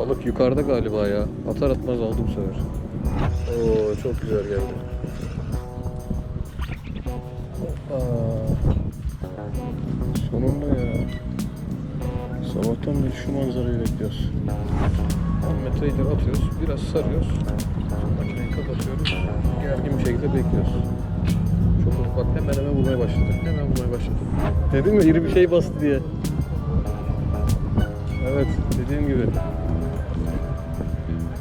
Balık yukarıda galiba ya. Atar atmaz aldı bu sefer. Oo çok güzel geldi. Aa, sonunda ya. Sabahtan beri şu manzarayı bekliyoruz. 10 metre ileri atıyoruz. Biraz sarıyoruz. Sonra makineyi kapatıyoruz. Gergin bir şekilde bekliyoruz. Çok hızlı bak hemen hemen bulmaya başladı. Hemen bulmaya başladı. Dedim mi iri bir şey bastı diye. Evet dediğim gibi.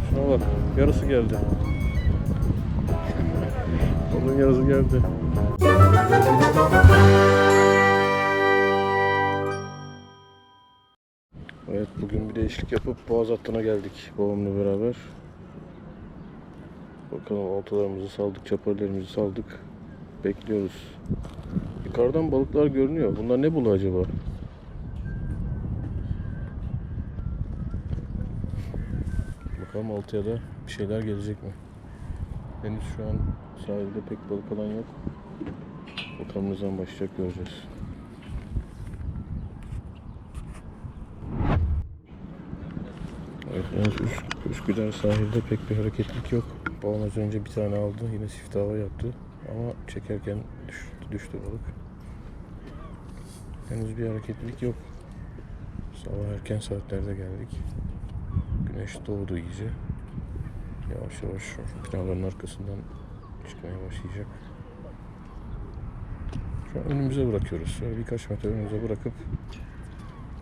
Şuna bak yarısı geldi. Onun yarısı geldi. Evet bugün bir değişiklik yapıp Boğaz hattına geldik babamla beraber. Bakalım oltalarımızı saldık, çaparlarımızı saldık. Bekliyoruz. Yukarıdan balıklar görünüyor. Bunlar ne bulu acaba? Bakalım oltaya da bir şeyler gelecek mi? Henüz şu an sahilde pek balık alan yok. Bakalım ne zaman başlayacak göreceğiz. Evet, henüz Üsk Üsküdar sahilde pek bir hareketlik yok. Babam az önce bir tane aldı. Yine siftahı yaptı. Ama çekerken düştü, düştü balık. Henüz bir hareketlilik yok. Sabah erken saatlerde geldik. Güneş doğdu iyice. Yavaş yavaş binaların arkasından çıkmaya başlayacak. Şu an önümüze bırakıyoruz. Şöyle birkaç metre önümüze bırakıp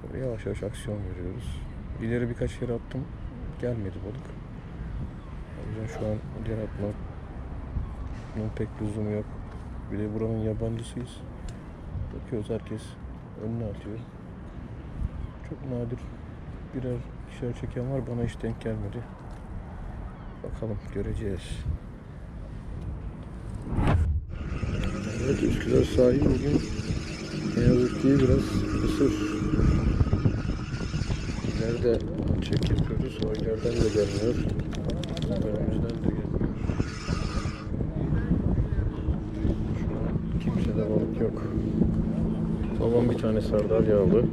böyle yavaş yavaş aksiyon veriyoruz. İleri birkaç yere attım. Gelmedi balık. O yüzden şu an ileri atmanın pek lüzumu yok. Bir de buranın yabancısıyız. Bakıyoruz herkes önüne atıyor. Çok nadir birer ikişer çeken var. Bana hiç denk gelmedi. Bakalım göreceğiz. Evet Üsküdar sahil bugün ne yazık ki biraz kısır. İleride çek yapıyoruz. O ileriden de gelmiyor. Önümüzden de gelmiyor. Şu an kimsede balık yok. Babam bir tane sardalya aldı.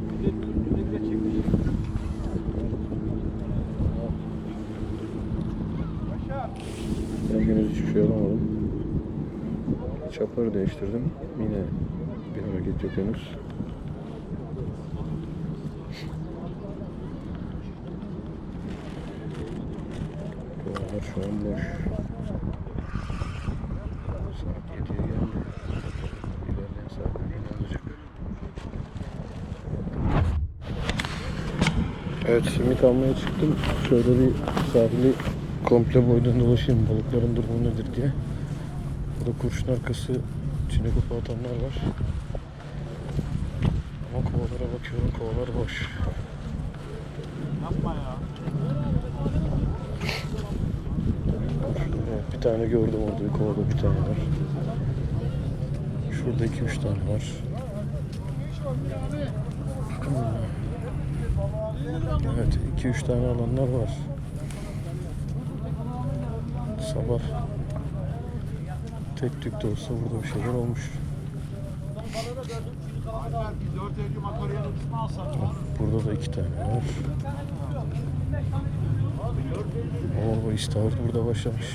Ben henüz hiçbir şey alamadım. Çaparı değiştirdim. Yine bir hareket yok henüz. Kovalar şu an boş. Saat 7'ye geldi. İlerleyen saatler yine olacak. Evet simit almaya çıktım. Şöyle bir sahili komple boydan dolaşayım balıkların durumu nedir diye. Burada kurşun arkası içine kupa atanlar var. Ama kovalara bakıyorum kovalar boş. Evet, bir tane gördüm orada bir kovada bir tane var. Şurada iki üç tane var. Evet, 2-3 tane alanlar var. Sabah tek tük de olsa burada bir şeyler olmuş. Burada da iki tane var. Oo, istavrit burada başlamış.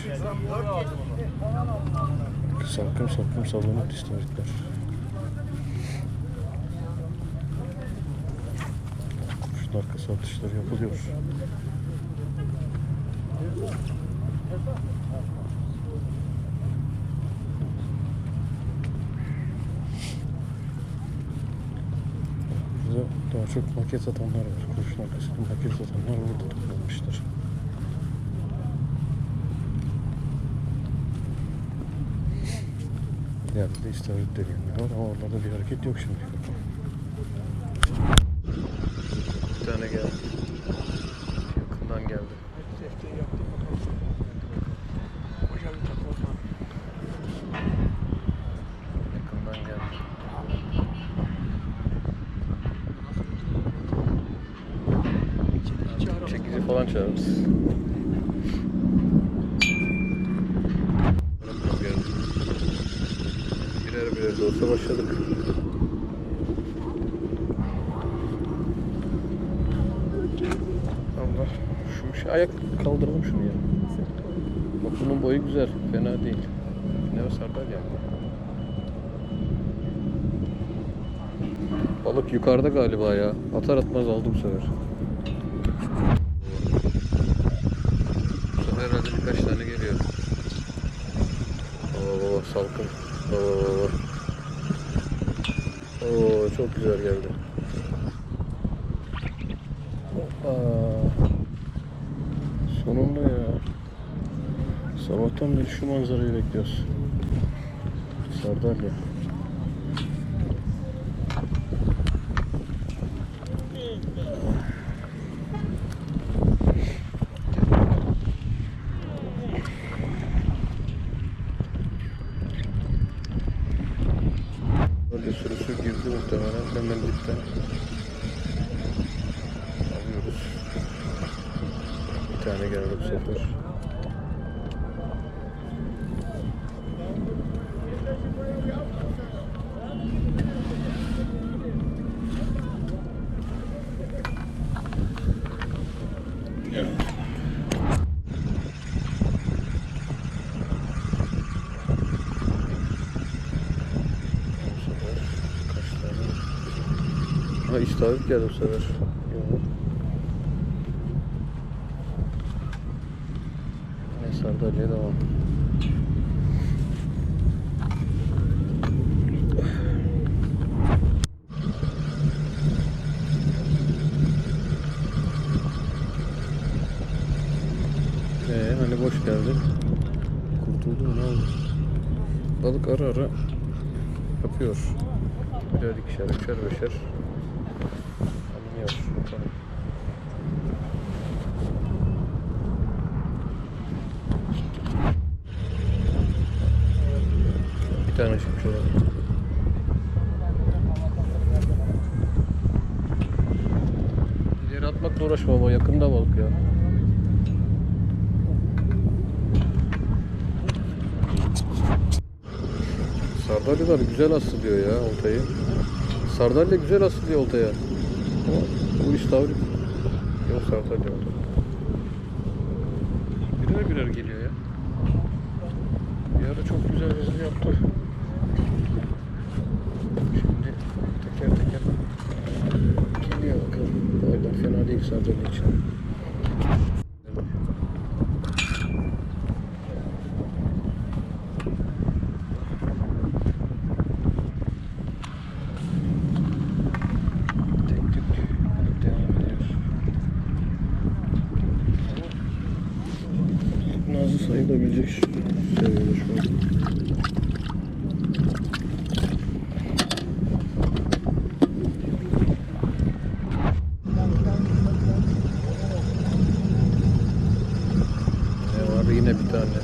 Salkım salkım sallanıp istavritler. Kurşun arkası atışları yapılıyor. Burada daha çok maket satanlar var. Kurşun arkasında maket satanlar burada toplanmışlar. Yerde de istavrit deliğinde var ama onlarda bir hareket yok şimdi. Bir tane geldi. Yakından geldi. Yakından geldi. Çekici falan çağırırız. Birer birer de olsa başladık. Allah Şu şey, ayak kaldıralım şunu ya. Bak bunun boyu güzel. Fena değil. Ne o sardalya? Balık yukarıda galiba ya. Atar atmaz aldı bu sefer. Birkaç tane geliyor. Oo salkım. Oo. Oo çok güzel geldi. Hoppa. Sonunda ya. Sabahtan beri şu manzarayı bekliyoruz. Sardalya. Hemen dipten. Alıyoruz. Bir tane geldi bu sefer. Bu sefer kaç tane? Ha istavrit geldi bu sefer. Ne sardalya devam. Ee, hani boş geldi. Kurtuldu mu ne oldu? Balık ara ara yapıyor. Birer ikişer, üçer, beşer. Bakalım. Bir tane çıkmış orada. İleri atmakla uğraşma baba. Yakında balık ya. Sardalyalar güzel asılıyor ya oltayı. Sardalya güzel asılıyor oltaya. Bu istavrit yok sardalya olta. Birer birer geliyor ya. Bir ara çok güzel hızlı yaptı. Şimdi teker teker geliyor bakalım. Boylar fena değil sardalya için. Tek tük devam ediyor. Nazlı sayılabilecek seviyede şu an. Ne var? Yine bir tane.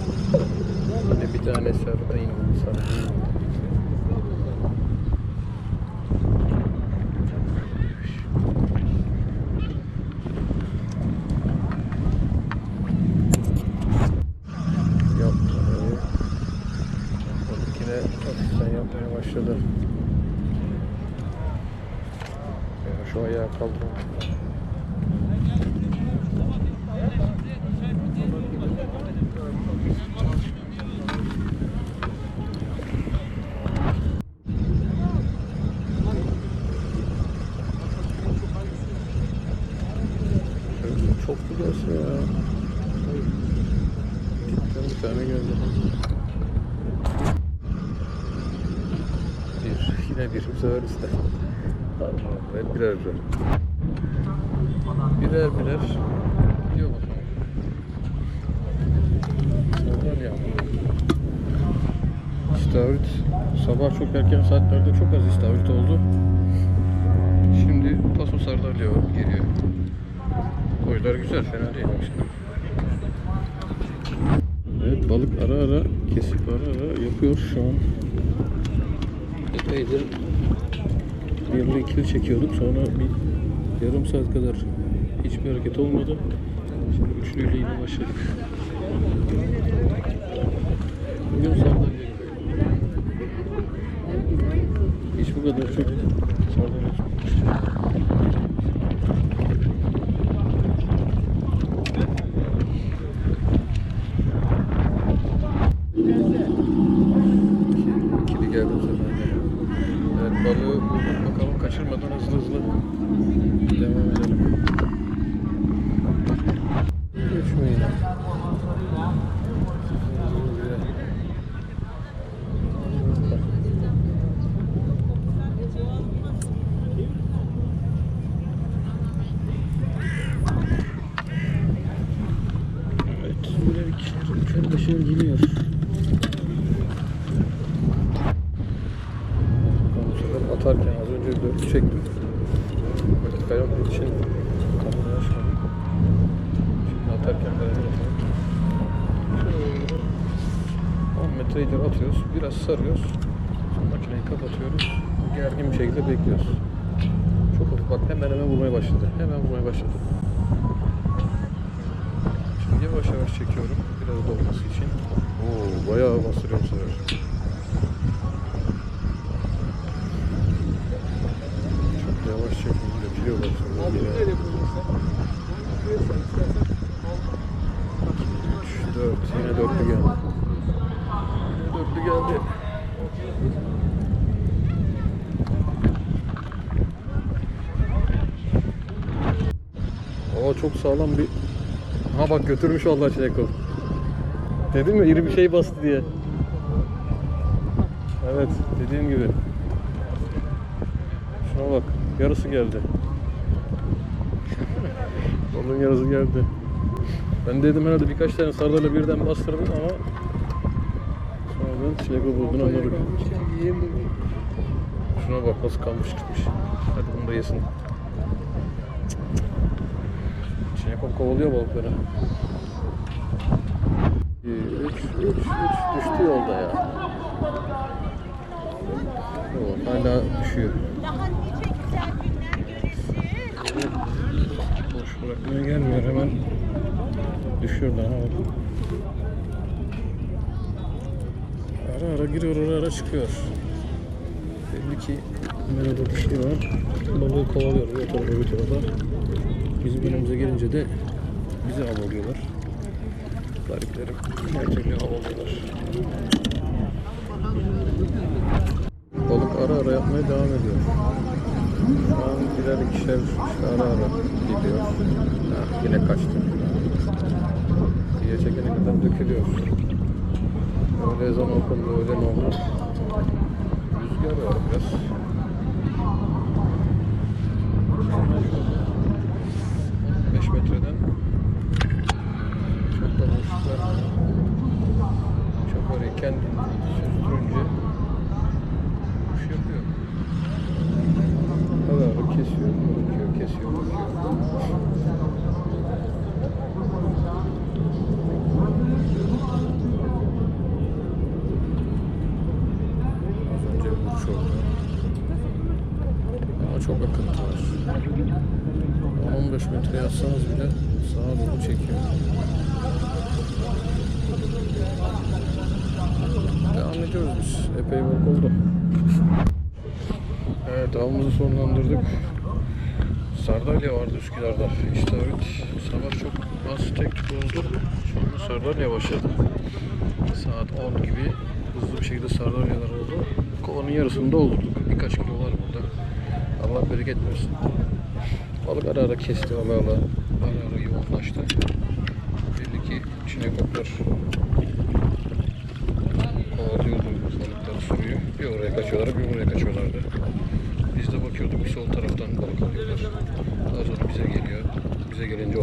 Yine bir tane sardayım. Sardayım. Yaptı. Balık yine hafiften yapmaya başladı. Ya şu ayağı kaldıralım. Çok güzelsin ya. Dipten bir tane. Bir, yine bir. Bu sefer üstte. Ve birer birer. Birer birer. Gidiyor bakalım. İstavrit. Sabah çok erken saatlerde çok az istavrit oldu. Şimdi paso sardalya geliyor. Boylar güzel, fena değil şimdi. Evet, balık ara ara, kesip ara ara yapıyor şu an. Epeydir birli ikili çekiyorduk. Sonra bir yarım saat kadar hiçbir hareket olmadı. Şimdi üçlüyle yine başladık. Bugün sardalya. Hiç bu kadar çok sardalya çıkmamıştı. Arkadaşlar geliyor. Atarken az önce dört çektim. Vakit kaybetmek için kamerayı açmadım. Şimdi atarken beraber atalım. Şöyle 10 metre ileri atıyoruz. Biraz sarıyoruz. Sonra makineyi kapatıyoruz. Gergin bir şekilde bekliyoruz. Çok hafif bak hemen hemen vurmaya başladı. Hemen vurmaya başladı. Yavaş yavaş çekiyorum. Biraz dolması için. Oo, bayağı bastırıyorum sefer. Çok yavaş çekimde biliyor bak sonra geri. 3, 4, yine dörtlü geldi. Yine dörtlü geldi. Oo çok sağlam bir... Ha bak götürmüş vallahi Çinekol. Dedim ya iri bir şey bastı diye. Evet dediğim gibi. Şuna bak yarısı geldi. Onun yarısı geldi. Ben dedim herhalde birkaç tane sardalya birden bastırdım ama sonradan çilek bulduğunu anladık. Şuna bak nasıl kalmış çıkmış. Hadi bunu da yesin. Çinekop kovalıyor balıkları. 3, 3, 3 düştü yolda ya. Oo, hala düşüyor. Daha nice güzel günler görüşürüz. Boş bırakmaya gelmiyor hemen düşüyor daha bak. Ara ara giriyor ara ara çıkıyor. Belli ki merhaba bir şey var. Balığı kovalıyor o tarafa öbür tarafa. Bizim önümüze gelince de bizi avalıyorlar. Gariplerim her türlü avalıyorlar. Balık ara ara yapmaya devam ediyor. Şu an birer ikişer işte ara ara gidiyor. Ha, yine kaçtı. Diye çekene kadar dökülüyor. Öyle ezan okundu, öyle ne oldu? Rüzgar var biraz. Çok Epey bok oldu. Evet avımızı sonlandırdık. Sardalya vardı Üsküdar'da. İstavrit sabah çok az tek tük oldu. Sonra sardalya başladı. Saat 10 gibi hızlı bir şekilde sardalyalar oldu. Kovanın yarısını doldurduk. Birkaç kilo var burada. Allah bereket versin. Balık ara ara kesti ala. Ara ara yoğunlaştı. Belli ki çinekoplar kovalıyordu balıkları sürüyor. Bir oraya kaçıyorlar, bir buraya kaçıyorlardı. Biz de bakıyorduk, sol taraftan balık alıyorlar. Daha sonra bize geliyor. Bize gelince